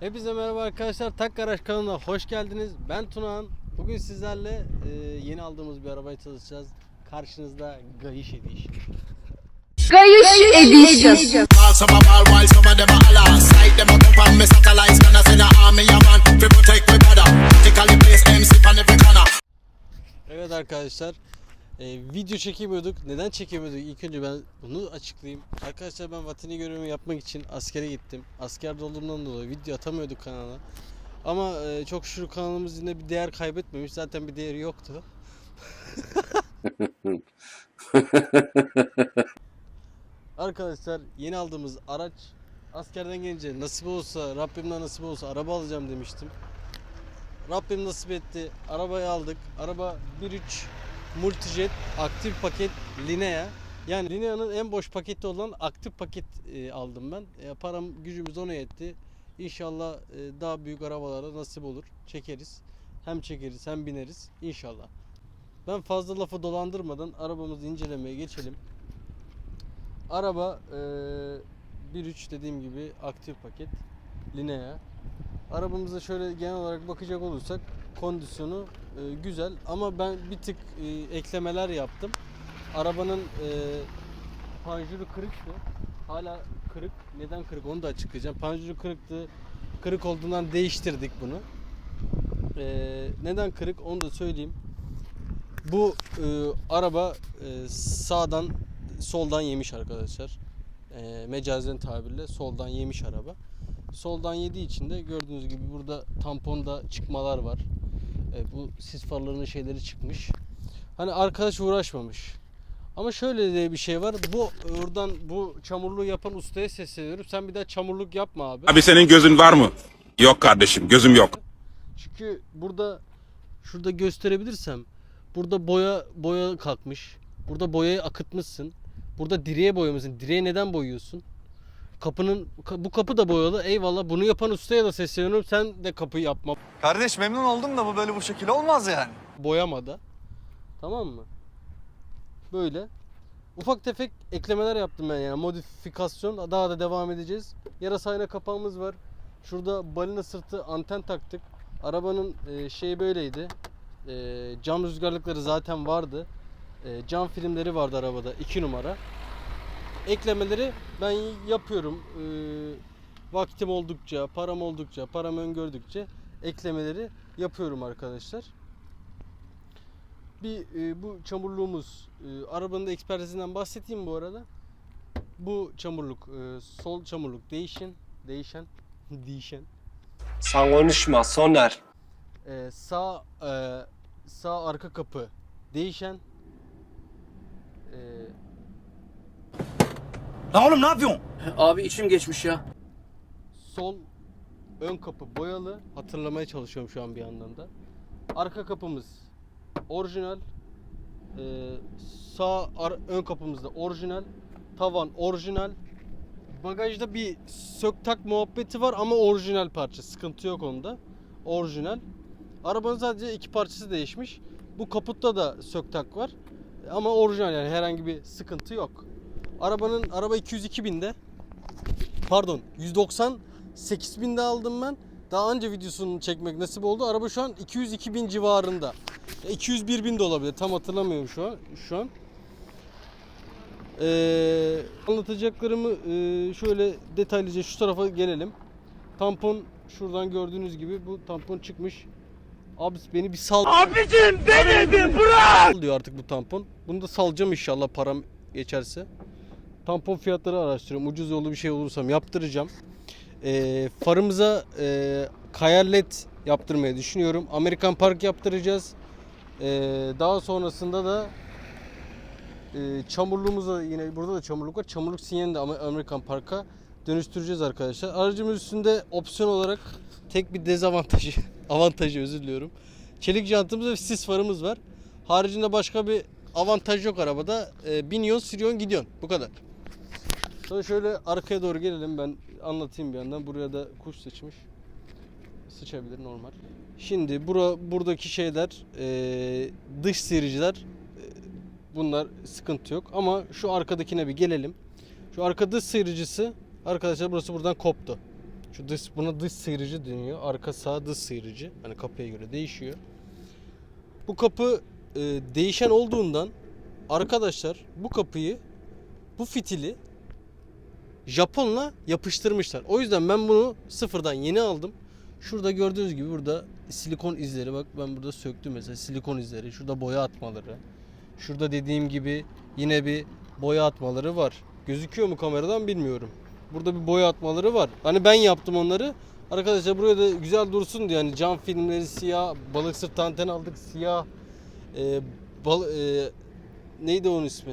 Hepinize merhaba arkadaşlar. Tak Garaj kanalına hoş geldiniz. Ben Tunağan. Bugün sizlerle e, yeni aldığımız bir arabayı çalışacağız. Karşınızda Gayiş Edition. Gayış Edition. Evet arkadaşlar. E, video çekemiyorduk. Neden çekemiyorduk? İlk önce ben bunu açıklayayım. Arkadaşlar ben vatani görevimi yapmak için askere gittim. Askerde olduğumdan dolayı video atamıyorduk kanala. Ama e, çok şükür kanalımız yine bir değer kaybetmemiş. Zaten bir değeri yoktu. Arkadaşlar yeni aldığımız araç askerden gelince nasip olsa Rabbimden nasip olsa araba alacağım demiştim. Rabbim nasip etti. Arabayı aldık. Araba 1.3 Multijet aktif paket Linea. Yani Linea'nın en boş paketi olan aktif paket e, aldım ben. E, param gücümüz ona yetti. İnşallah e, daha büyük arabalara nasip olur. Çekeriz. Hem çekeriz hem bineriz. İnşallah. Ben fazla lafı dolandırmadan arabamızı incelemeye geçelim. Araba e, 1.3 dediğim gibi aktif paket Linea. Arabamıza şöyle genel olarak bakacak olursak kondisyonu e, güzel ama ben bir tık e, eklemeler yaptım. Arabanın e, panjuru kırıktı. Hala kırık. Neden kırık onu da açıklayacağım. Panjuru kırıktı. Kırık olduğundan değiştirdik bunu. E, neden kırık onu da söyleyeyim. Bu e, araba e, sağdan soldan yemiş arkadaşlar. E, mecazen tabirle soldan yemiş araba. Soldan yediği için de gördüğünüz gibi burada tamponda çıkmalar var. E, bu sis farlarının şeyleri çıkmış. Hani arkadaş uğraşmamış. Ama şöyle de bir şey var. Bu oradan bu çamurluğu yapan ustaya sesleniyorum. Sen bir daha çamurluk yapma abi. Abi senin gözün var mı? Yok kardeşim gözüm yok. Çünkü burada şurada gösterebilirsem burada boya boya kalkmış. Burada boyayı akıtmışsın. Burada direğe boyamışsın. Direğe neden boyuyorsun? Kapının ka- bu kapı da boyalı. Eyvallah. Bunu yapan ustaya da sesleniyorum. Sen de kapıyı yapma. Kardeş memnun oldum da bu böyle bu şekilde olmaz yani. Boyamada. Tamam mı? Böyle. Ufak tefek eklemeler yaptım ben yani modifikasyon daha da devam edeceğiz. Yarasa ayna kapağımız var. Şurada balina sırtı anten taktık. Arabanın e, şeyi böyleydi. E, cam rüzgarlıkları zaten vardı. E, cam filmleri vardı arabada 2 numara. Eklemeleri ben yapıyorum. E, vaktim oldukça, param oldukça, param öngördükçe eklemeleri yapıyorum arkadaşlar. Bir e, bu çamurluğumuz e, arabanın da ekspertizinden bahsedeyim bu arada. Bu çamurluk e, sol çamurluk değişen değişen değişen Sen konuşma Soner. e, sağ e, sağ arka kapı değişen e, Abi içim geçmiş ya. sol ön kapı boyalı hatırlamaya çalışıyorum şu an bir yandan da. Arka kapımız orijinal. Ee, sağ ar- ön kapımızda orijinal. Tavan orijinal. Bagajda bir sök tak muhabbeti var ama orijinal parça. Sıkıntı yok onda. Orijinal. Arabanın sadece iki parçası değişmiş. Bu kaputta da sök tak var. Ama orijinal yani herhangi bir sıkıntı yok. Arabanın araba 202 binde. Pardon 198 binde aldım ben. Daha önce videosunu çekmek nasip oldu. Araba şu an 202 bin civarında. Ya 201 bin de olabilir. Tam hatırlamıyorum şu an. Şu an. Ee, anlatacaklarımı e, şöyle detaylıca şu tarafa gelelim. Tampon şuradan gördüğünüz gibi bu tampon çıkmış. Abi beni bir sal. Abicim beni bir bırak. Diyor artık bu tampon. Bunu da salacağım inşallah param geçerse. Tampon fiyatları araştırıyorum. Ucuz yollu bir şey olursam yaptıracağım. Ee, farımıza e, kaya led yaptırmayı düşünüyorum. Amerikan Park yaptıracağız. Ee, daha sonrasında da e, çamurluğumuza yine burada da çamurluk var. Çamurluk sinyalini de Amer- Amerikan Park'a dönüştüreceğiz arkadaşlar. Aracımız üstünde opsiyon olarak tek bir dezavantajı, avantajı özür diliyorum. Çelik jantımız ve sis farımız var. Haricinde başka bir avantaj yok arabada. E, biniyorsun, sürüyorsun, gidiyorsun. Bu kadar. Sonra şöyle arkaya doğru gelelim ben anlatayım bir yandan. Buraya da kuş sıçmış. Sıçabilir normal. Şimdi bura, buradaki şeyler e, dış seyirciler e, bunlar sıkıntı yok. Ama şu arkadakine bir gelelim. Şu arka dış seyircisi arkadaşlar burası buradan koptu. Şu dış buna dış sıyırıcı deniyor. Arka sağ dış sıyırıcı. Hani kapıya göre değişiyor. Bu kapı e, değişen olduğundan arkadaşlar bu kapıyı bu fitili Japonla yapıştırmışlar. O yüzden ben bunu sıfırdan yeni aldım. Şurada gördüğünüz gibi burada silikon izleri bak ben burada söktüm mesela silikon izleri. Şurada boya atmaları. Şurada dediğim gibi yine bir boya atmaları var. Gözüküyor mu kameradan bilmiyorum. Burada bir boya atmaları var. Hani ben yaptım onları. Arkadaşlar buraya da güzel dursun diye hani cam filmleri siyah, balık sırt anten aldık siyah. E, bal, e, neydi onun ismi?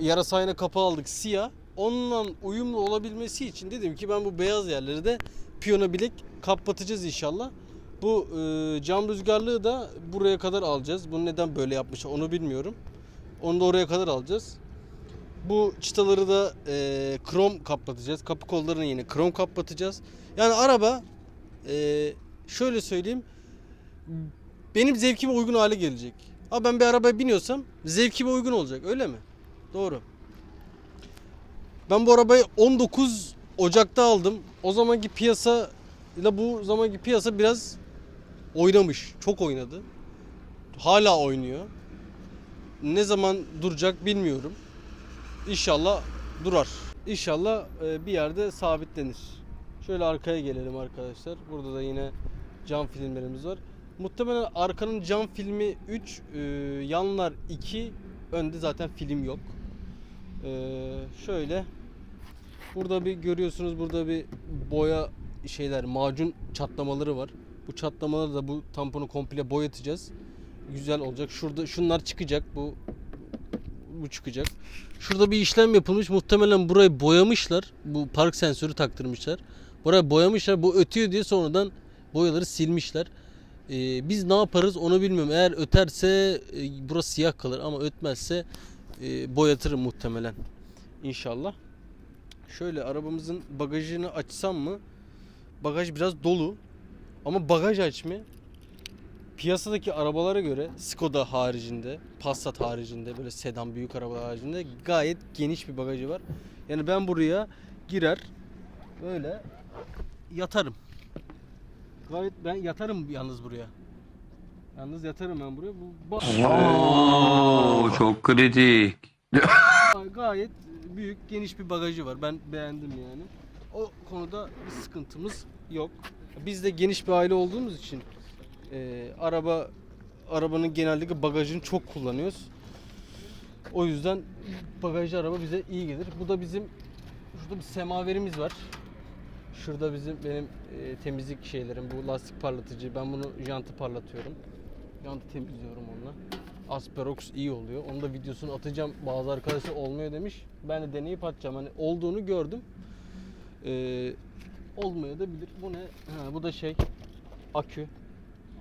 E, yarasayına kapı aldık siyah. Onunla uyumlu olabilmesi için dedim ki ben bu beyaz yerleri de piyano bilek kapatacağız inşallah. Bu e, cam rüzgarlığı da buraya kadar alacağız. Bunu neden böyle yapmış onu bilmiyorum. Onu da oraya kadar alacağız. Bu çıtaları da e, krom kaplatacağız. Kapı kollarını yine krom kaplatacağız. Yani araba e, şöyle söyleyeyim benim zevkime uygun hale gelecek. Ama ben bir arabaya biniyorsam zevkime uygun olacak öyle mi? Doğru. Ben bu arabayı 19 Ocak'ta aldım. O zamanki piyasa ile bu zamanki piyasa biraz oynamış. Çok oynadı. Hala oynuyor. Ne zaman duracak bilmiyorum. İnşallah durar. İnşallah e, bir yerde sabitlenir. Şöyle arkaya gelelim arkadaşlar. Burada da yine cam filmlerimiz var. Muhtemelen arkanın cam filmi 3, e, yanlar 2, önde zaten film yok. E, şöyle burada bir görüyorsunuz burada bir boya şeyler macun çatlamaları var. Bu çatlamaları da bu tamponu komple boyatacağız. Güzel olacak. Şurada şunlar çıkacak. Bu bu çıkacak. Şurada bir işlem yapılmış. Muhtemelen burayı boyamışlar. Bu park sensörü taktırmışlar. Burayı boyamışlar. Bu ötüyor diye sonradan boyaları silmişler. Ee, biz ne yaparız onu bilmiyorum. Eğer öterse e, burası siyah kalır ama ötmezse e, boyatırım muhtemelen. İnşallah. Şöyle arabamızın bagajını açsam mı? Bagaj biraz dolu. Ama bagaj açma piyasadaki arabalara göre Skoda haricinde, Passat haricinde böyle sedan büyük arabalar haricinde gayet geniş bir bagajı var. Yani ben buraya girer böyle yatarım. Gayet ben yatarım yalnız buraya. Yalnız yatarım ben buraya. Bu Oo, çok kritik. gayet büyük, geniş bir bagajı var. Ben beğendim yani. O konuda bir sıkıntımız yok. Biz de geniş bir aile olduğumuz için e, araba arabanın genellikle bagajını çok kullanıyoruz. O yüzden bagajlı araba bize iyi gelir. Bu da bizim şurada bir semaverimiz var. Şurada bizim benim e, temizlik şeylerim. Bu lastik parlatıcı. Ben bunu jantı parlatıyorum. Jantı temizliyorum onunla. Asperox iyi oluyor. Onu da videosunu atacağım. Bazı arkadaşlar olmuyor demiş. Ben de deneyip atacağım. Hani olduğunu gördüm. Ee, olmaya da bilir. Bu ne? Ha, bu da şey akü.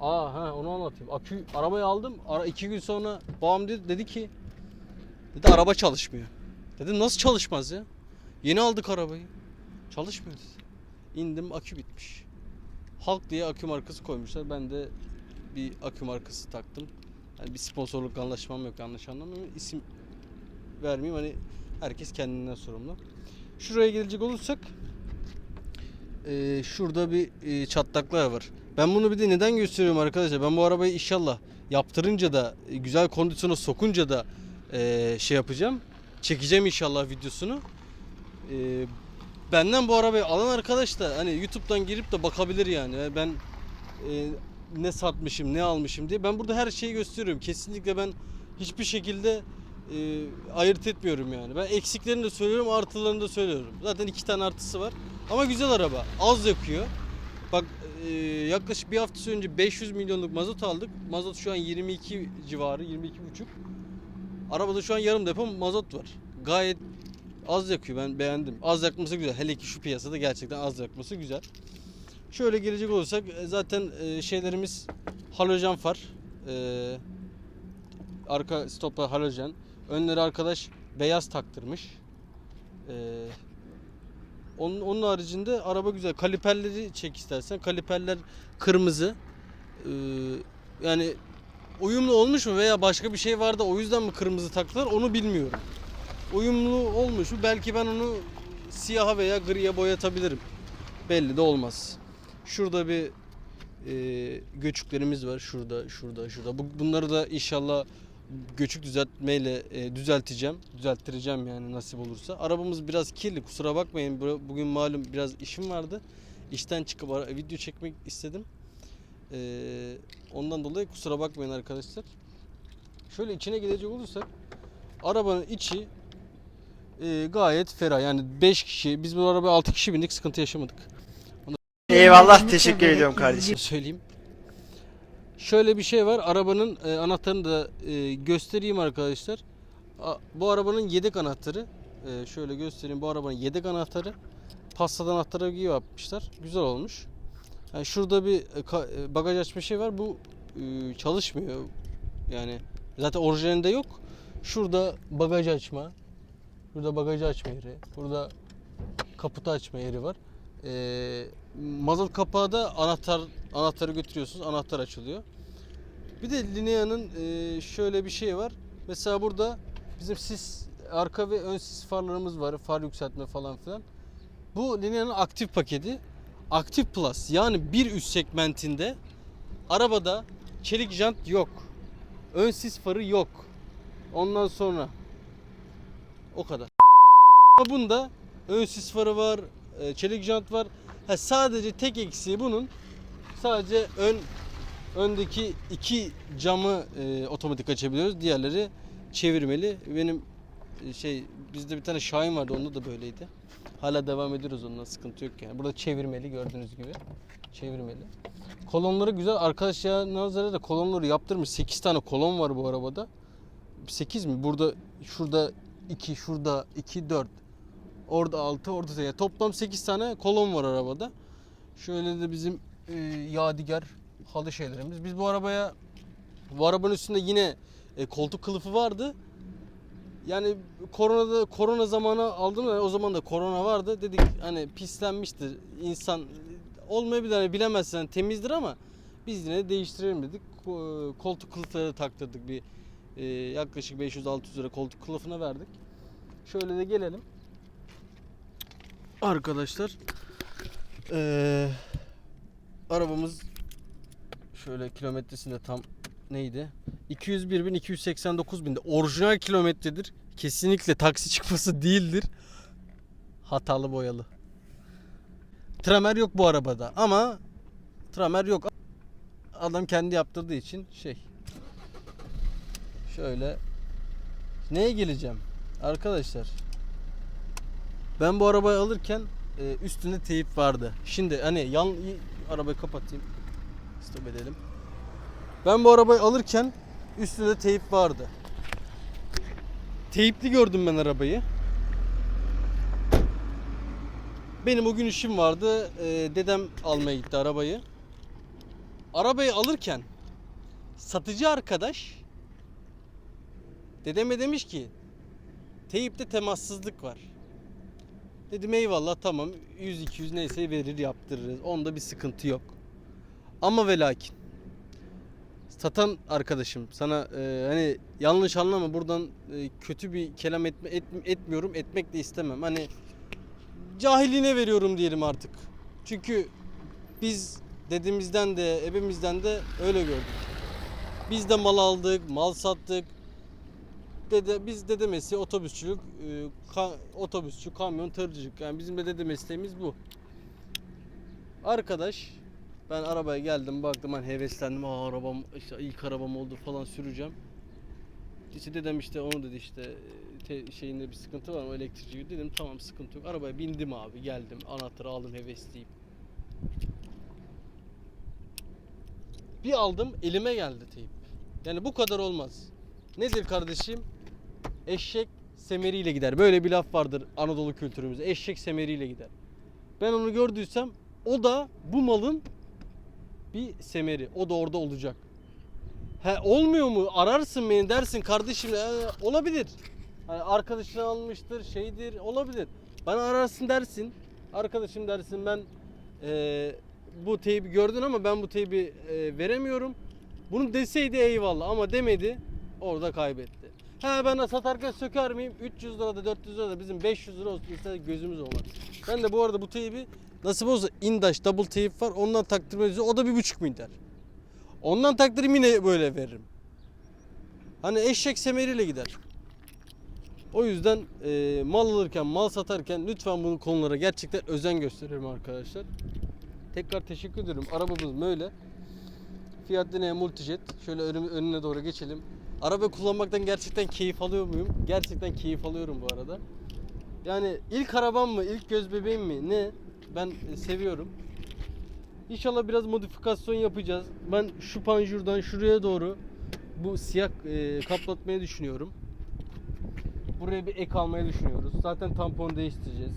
Aa ha onu anlatayım. Akü arabayı aldım. Ara iki gün sonra babam dedi, dedi ki dedi araba çalışmıyor. Dedim nasıl çalışmaz ya? Yeni aldık arabayı. Çalışmıyor dedi. İndim akü bitmiş. Halk diye akü markası koymuşlar. Ben de bir akü markası taktım. Yani bir sponsorluk anlaşmam yok yanlış anlamayın. İsim vermeyeyim hani herkes kendinden sorumlu. Şuraya gelecek olursak e, şurada bir e, çatlaklar var. Ben bunu bir de neden gösteriyorum arkadaşlar? Ben bu arabayı inşallah yaptırınca da e, güzel kondisyona sokunca da e, şey yapacağım. Çekeceğim inşallah videosunu. E, benden bu arabayı alan arkadaş da hani YouTube'dan girip de bakabilir yani. Ben e, ne satmışım, ne almışım diye. Ben burada her şeyi gösteriyorum. Kesinlikle ben hiçbir şekilde e, ayırt etmiyorum yani. Ben eksiklerini de söylüyorum, artılarını da söylüyorum. Zaten iki tane artısı var. Ama güzel araba. Az yakıyor. Bak e, yaklaşık bir hafta önce 500 milyonluk mazot aldık. Mazot şu an 22 civarı, 22 buçuk. Arabada şu an yarım depo mazot var. Gayet az yakıyor. Ben beğendim. Az yakması güzel. Hele ki şu piyasada gerçekten az yakması güzel. Şöyle gelecek olursak e, zaten e, şeylerimiz halojen far. E, arka stoplar halojen. Önleri arkadaş beyaz taktırmış. Onun, onun haricinde araba güzel. Kaliperleri çek istersen. Kaliperler kırmızı. Yani uyumlu olmuş mu veya başka bir şey vardı o yüzden mi kırmızı taktılar onu bilmiyorum. Uyumlu olmuş mu belki ben onu siyaha veya griye boyatabilirim. belli de olmaz. Şurada bir e, göçüklerimiz var. Şurada, şurada, şurada. Bu, bunları da inşallah göçük düzeltmeyle e, düzelteceğim. Düzelttireceğim yani nasip olursa. Arabamız biraz kirli. Kusura bakmayın. Bu- Bugün malum biraz işim vardı. İşten çıkıp video çekmek istedim. E, ondan dolayı kusura bakmayın arkadaşlar. Şöyle içine gidecek olursak arabanın içi e, gayet ferah. Yani 5 kişi, biz bu arabaya 6 kişi bindik sıkıntı yaşamadık. Eyvallah teşekkür ediyorum kardeşim. söyleyeyim. Şöyle bir şey var. Arabanın e, anahtarını da e, göstereyim arkadaşlar. A- bu arabanın yedek anahtarı. E, şöyle göstereyim. Bu arabanın yedek anahtarı. Pastadan anahtarı gibi yapmışlar. Güzel olmuş. Yani şurada bir e, ka- e, bagaj açma şey var. Bu e, çalışmıyor. Yani zaten orijinalinde yok. Şurada bagaj açma. Burada bagajı açma yeri. Burada kaputu açma yeri var. Ee, mazot kapağı da anahtar anahtarı götürüyorsunuz. Anahtar açılıyor. Bir de Linea'nın e, şöyle bir şey var. Mesela burada bizim sis arka ve ön sis farlarımız var. Far yükseltme falan filan. Bu Linea'nın aktif paketi. Aktif Plus yani bir üst segmentinde arabada çelik jant yok. Ön sis farı yok. Ondan sonra o kadar. Bunda ön sis farı var, e, çelik jant var. Ha, sadece tek eksiği bunun sadece ön öndeki iki camı e, otomatik açabiliyoruz. Diğerleri çevirmeli. Benim e, şey bizde bir tane Şahin vardı onda da böyleydi. Hala devam ediyoruz onunla sıkıntı yok yani. Burada çevirmeli gördüğünüz gibi. Çevirmeli. Kolonları güzel. Arkadaş ya nazara da kolonları yaptırmış. 8 tane kolon var bu arabada. 8 mi? Burada şurada 2, şurada 2, 4. Orada 6, orada 8. Yani toplam 8 tane kolon var arabada. Şöyle de bizim e, yadigar halı şeylerimiz. Biz bu arabaya bu arabanın üstünde yine e, koltuk kılıfı vardı. Yani koronada korona zamanı aldım da o zaman da korona vardı. Dedik hani pislenmiştir. insan olmayabilir hani bilemezsen temizdir ama biz yine de değiştirelim dedik. Ko- Koltuk kılıfları taktırdık bir e, yaklaşık 500-600 lira koltuk kılıfına verdik. Şöyle de gelelim. Arkadaşlar eee, arabamız şöyle kilometresinde tam neydi? 201 bin 289 binde orijinal kilometredir. Kesinlikle taksi çıkması değildir. Hatalı boyalı. Tramer yok bu arabada ama tramer yok. Adam kendi yaptırdığı için şey. Şöyle neye geleceğim? Arkadaşlar ben bu arabayı alırken e, üstünde teyip vardı. Şimdi hani yan arabayı kapatayım. Stop edelim. Ben bu arabayı alırken üstünde teyip vardı. Teyipli gördüm ben arabayı. Benim o gün işim vardı. E, dedem almaya gitti arabayı. Arabayı alırken satıcı arkadaş dedeme demiş ki teyipte temassızlık var. Dedim eyvallah tamam 100-200 neyse verir yaptırırız. Onda bir sıkıntı yok. Ama ve lakin satan arkadaşım sana e, hani yanlış anlama buradan e, kötü bir kelam etme, et- etmiyorum etmek de istemem. Hani cahilliğine veriyorum diyelim artık. Çünkü biz dedemizden de ebemizden de öyle gördük. Biz de mal aldık, mal sattık. Dede, biz dede mesleği otobüsçülük, e, ka- otobüsçü, kamyon, tırcılık. Yani bizim de dede mesleğimiz bu. Arkadaş ben arabaya geldim baktım hani heveslendim. Aa arabam işte ilk arabam oldu falan süreceğim. İşte dedem işte onu dedi işte te- şeyinde bir sıkıntı var mı elektrikçi dedim tamam sıkıntı yok. Arabaya bindim abi geldim anahtarı aldım hevesliyim. Bir aldım elime geldi teyip. Yani bu kadar olmaz. Nedir kardeşim? Eşek semeriyle gider. Böyle bir laf vardır Anadolu kültürümüzde. Eşek semeriyle gider. Ben onu gördüysem o da bu malın bir semeri. O da orada olacak. He olmuyor mu? Ararsın beni dersin kardeşim "Ee, olabilir. Hani arkadaşını almıştır, şeydir, olabilir. Bana ararsın dersin. Arkadaşım dersin ben eee, bu teybi gördün ama ben bu teybi eee, veremiyorum. Bunu deseydi eyvallah ama demedi. Orada kaybetti. He ben satarken söker miyim? 300 lira da 400 lira da bizim 500 lira olsun istedik gözümüz olmaz. Ben de bu arada bu teybi Nasip olsa Indaş double tape var. Ondan taktırmayı o da bir buçuk milyar. Ondan taktırayım yine böyle veririm. Hani eşek semeriyle gider. O yüzden e, mal alırken, mal satarken lütfen bu konulara gerçekten özen gösterelim arkadaşlar. Tekrar teşekkür ediyorum. Arabamız böyle. Fiat Linea Multijet. Şöyle önüne doğru geçelim. Araba kullanmaktan gerçekten keyif alıyor muyum? Gerçekten keyif alıyorum bu arada. Yani ilk arabam mı, ilk göz bebeğim mi ne? Ben e, seviyorum. İnşallah biraz modifikasyon yapacağız. Ben şu panjurdan şuraya doğru bu siyah e, kaplatmayı düşünüyorum. Buraya bir ek almayı düşünüyoruz. Zaten tampon değiştireceğiz.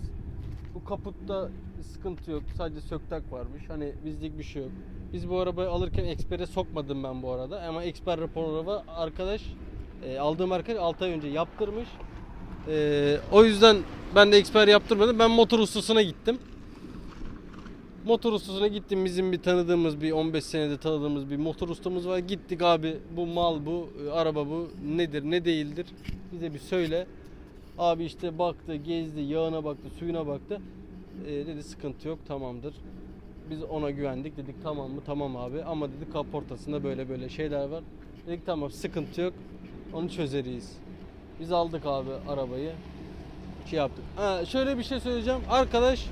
Bu kaputta sıkıntı yok. Sadece söktak varmış. Hani bizlik bir şey yok. Biz bu arabayı alırken ekspere sokmadım ben bu arada. Ama eksper raporu. Arkadaş e, aldığım arkadaş 6 ay önce yaptırmış. E, o yüzden ben de eksper yaptırmadım. Ben motor ustasına gittim. Motor ustasına gittim. Bizim bir tanıdığımız bir 15 senede tanıdığımız bir motor ustamız var. Gittik abi bu mal bu, e, araba bu nedir ne değildir bize bir söyle. Abi işte baktı, gezdi, yağına baktı, suyuna baktı. E, dedi sıkıntı yok tamamdır. Biz ona güvendik dedik tamam mı tamam abi ama dedi kaportasında böyle böyle şeyler var. Dedik tamam sıkıntı yok onu çözeriz. Biz aldık abi arabayı şey yaptık. Ha, şöyle bir şey söyleyeceğim. Arkadaş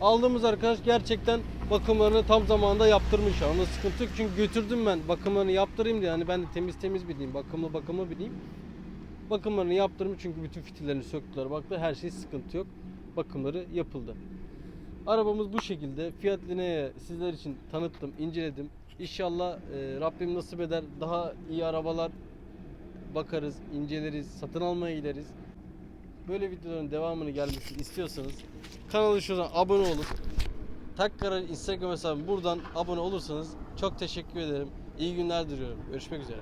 aldığımız arkadaş gerçekten bakımlarını tam zamanında yaptırmış. Onda sıkıntı yok. Çünkü götürdüm ben bakımlarını yaptırayım diye. Hani ben de temiz temiz bileyim. Bakımlı bakımlı bileyim. Bakımlarını yaptırmış çünkü bütün fitillerini söktüler. Baktı her şey sıkıntı yok. Bakımları yapıldı. Arabamız bu şekilde. Fiat Linea'yı sizler için tanıttım, inceledim. İnşallah e, Rabbim nasip eder daha iyi arabalar bakarız, inceleriz, satın almaya gideriz. Böyle videoların devamını gelmesini istiyorsanız kanalı şuradan abone olup Takkara Instagram hesabım buradan abone olursanız çok teşekkür ederim. İyi günler diliyorum. Görüşmek üzere.